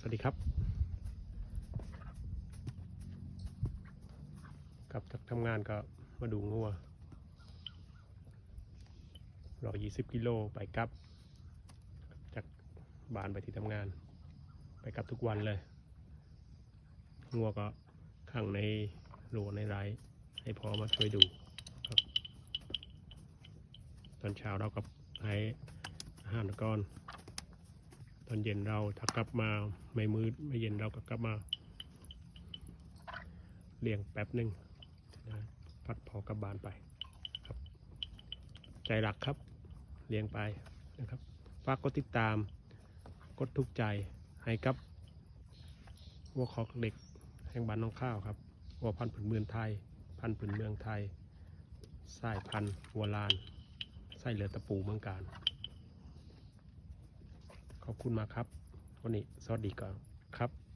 สวัสดีครับ กลับจากทำงานก็มาดูงัวร้อยยี่สิบกิโลไปกลับ จากบ้านไปที่ทำงาน ไปกลับทุกวันเลย งัวก็ขังในโรงในไรให้พ่อมาช่วยดูครับ ตอนเช้าเราก็ให้อาหารก่อน ตอนเย็นเราถ้ากลับมาไม่มืดไม่เย็นเราก็กลับมาเลี้ยงแป๊บหนึ่งนะพัดพอกลับบานไปครับ ใจรักครับเลี้ยงไปนะครับฝากกดติดตาม กดถูกใจให้กับวัวคอกเด็กแห่งบ้านน้องข้าวครับวัวพันธุ์ผืนเมืองไทย พันธุ์ผืนเมืองไทยสายพันธุ์วัวลานไส้เหลือตะปูเมืองการ ขอบคุณมากครับวันนี้สวัสดีก่อนครับ